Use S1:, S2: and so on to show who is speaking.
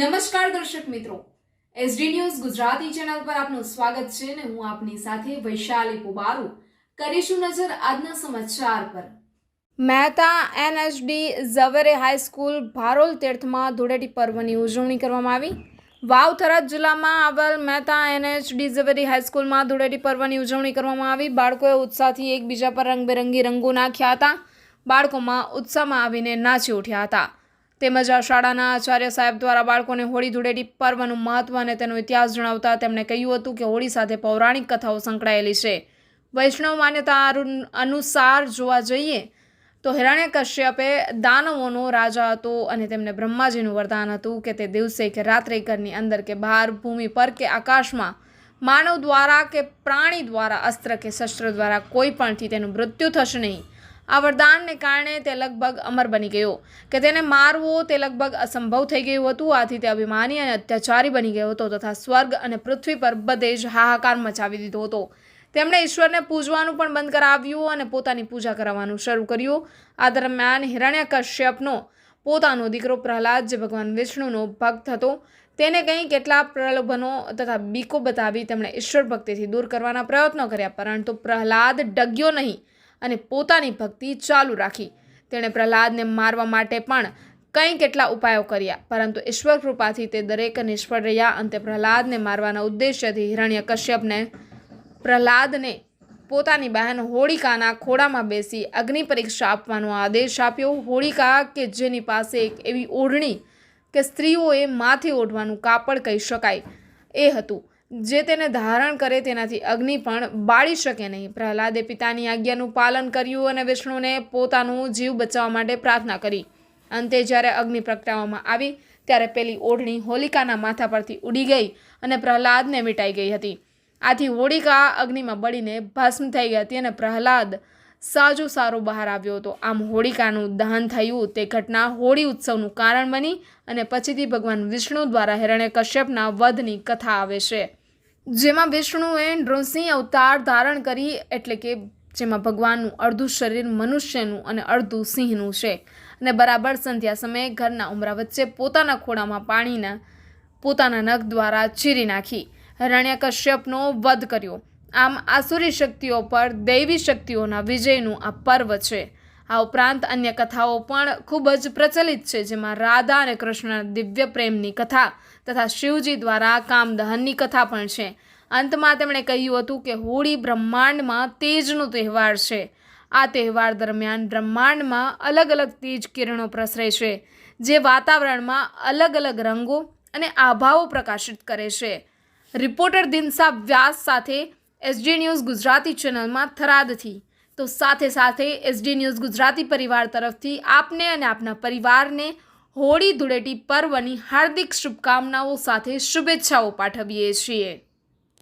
S1: નમસ્કાર દર્શક મિત્રો. એસડી ન્યૂઝ ગુજરાતી ચેનલ પર આપનું સ્વાગત છે ને હું આપની સાથે વૈશાલી પુબારુ. કરીશું નજર આજના સમાચાર પર. મહેતા એનએચડી ઝવેરે હાઈસ્કૂલ ભારોલ તીર્થમાં ધૂળેટી પર્વની ઉજવણી કરવામાં આવી. વાવ થરાદ જિલ્લામાં આવેલ મહેતા એનએચડી ઝવેરી હાઈસ્કૂલમાં ધૂળેટી પર્વની ઉજવણી કરવામાં આવી. બાળકોએ ઉત્સાહથી એકબીજા પર રંગબેરંગી રંગો નાખ્યા હતા. બાળકોમાં ઉત્સાહમાં આવીને નાચી ઉઠ્યા હતા. તેમજ આ શાળાના આચાર્ય સાહેબ દ્વારા બાળકોને હોળી ધૂળેટી પર્વનું મહત્વ અને તેનો ઇતિહાસ જણાવતા તેમણે કહ્યું હતું કે હોળી સાથે પૌરાણિક કથાઓ સંકળાયેલી છે. વૈષ્ણવ માન્યતા અનુસાર જોવા જઈએ તો હિરણ્ય કશ્યપે દાનવોનો રાજા હતો અને તેમને બ્રહ્માજીનું વરદાન હતું કે તે દિવસે કે રાત્રે ઘરની અંદર કે બહાર ભૂમિ પર કે આકાશમાં માનવ દ્વારા કે પ્રાણી દ્વારા, અસ્ત્ર કે શસ્ત્ર દ્વારા કોઈ પણથી તેનું મૃત્યુ થશે નહીં. આ વરદાનને કારણે તે લગભગ અમર બની ગયો. કે તેને મારવો તે લગભગ અસંભવ થઈ ગયું હતું. આથી તે અભિમાની અને અત્યાચારી બની ગયો હતો તથા સ્વર્ગ અને પૃથ્વી પર બધે જ હાહાકાર મચાવી દીધો હતો. તેમણે ઈશ્વરને પૂજવાનું પણ બંધ કરાવ્યું અને પોતાની પૂજા કરાવવાનું શરૂ કર્યું. આ દરમિયાન હિરણ્ય કશ્યપનો પોતાનો દીકરો પ્રહલાદ, જે ભગવાન વિષ્ણુનો ભક્ત હતો, તેને કંઈ કેટલા પ્રલોભનો તથા બીકો બતાવી તેમણે ઈશ્વર ભક્તિથી દૂર કરવાના પ્રયત્નો કર્યા. પરંતુ પ્રહલાદ ડગ્યો નહીં. અને પોતાની ભક્તિ ચાલુ રાખી. તેણે પ્રહલાદને મારવા માટે પણ કંઈ કેટલા ઉપાયો કર્યા, પરંતુ ઈશ્વર કૃપાથી તે દરેક નિષ્ફળ રહ્યા. અંતે પ્રહલાદને મારવાના ઉદ્દેશ્યથી હિરણ્ય કશ્યપને પ્રહલાદને પોતાની બહેન હોળિકાના ખોળામાં બેસી અગ્નિ પરીક્ષા આપવાનો આદેશ આપ્યો. હોળિકા કે જેની પાસે એક એવી ઓઢણી કે સ્ત્રીઓએ માથે ઓઢવાનું કાપડ કહી શકાય એ હતું. જે તેને ધારણ કરે તેનાથી અગ્નિ પણ બાળી શકે નહીં. પ્રહલાદે પિતાની આજ્ઞાનું પાલન કર્યું અને વિષ્ણુને પોતાનું જીવ બચાવવા માટે પ્રાર્થના કરી. અંતે જ્યારે અગ્નિ પ્રગટાવવામાં આવી, ત્યારે પેલી ઓઢણી હોલિકાના માથા પરથી ઉડી ગઈ અને પ્રહલાદને મીટાઈ ગઈ હતી. આથી હોળિકા અગ્નિમાં બળીને ભસ્મ થઈ ગઈ હતી અને પ્રહલાદ સાજો સારો બહાર આવ્યો હતો. આમ હોળિકાનું દહન થયું, તે ઘટના હોળી ઉત્સવનું કારણ બની અને પછીથી ભગવાન વિષ્ણુ દ્વારા હિરણ્ય કશ્યપના વધની કથા આવે છે. જેમાં વિષ્ણુએ નૃસિંહ અવતાર ધારણ કરી એટલે કે જેમાં ભગવાનનું અડધું શરીર મનુષ્યનું અને અડધું સિંહનું છે. અને બરાબર સંધ્યા સમયે ઘરના ઉમરા વચ્ચે પોતાના ખોળામાં પાણીના, પોતાના નખ દ્વારા ચીરી નાખી હરણ્યકશ્યપનો વધ કર્યો. આમ આસુરી શક્તિઓ પર દૈવી શક્તિઓના વિજયનું આ પર્વ છે. આ ઉપરાંત અન્ય કથાઓ પણ ખૂબ જ પ્રચલિત છે, જેમાં રાધા અને કૃષ્ણના દિવ્ય પ્રેમની કથા તથા શિવજી દ્વારા કામદહનની કથા પણ છે. અંતમાં તેમણે કહ્યું હતું કે હોળી બ્રહ્માંડમાં તેજનો તહેવાર છે. આ તહેવાર દરમિયાન બ્રહ્માંડમાં અલગ અલગ તેજ કિરણો પ્રસરે છે, જે વાતાવરણમાં અલગ અલગ રંગો અને આભાઓ પ્રકાશિત કરે છે. રિપોર્ટર દિનસા વ્યાસ સાથે એસડી ન્યૂઝ ગુજરાતી ચેનલમાં થરાદથી તો સાથે સાથે એસડી ન્યૂઝ ગુજરાતી પરિવાર તરફથી આપને અને આપના પરિવારને હોળી ધૂળેટી પર્વની હાર્દિક શુભકામનાઓ સાથે શુભેચ્છાઓ પાઠવીએ છીએ.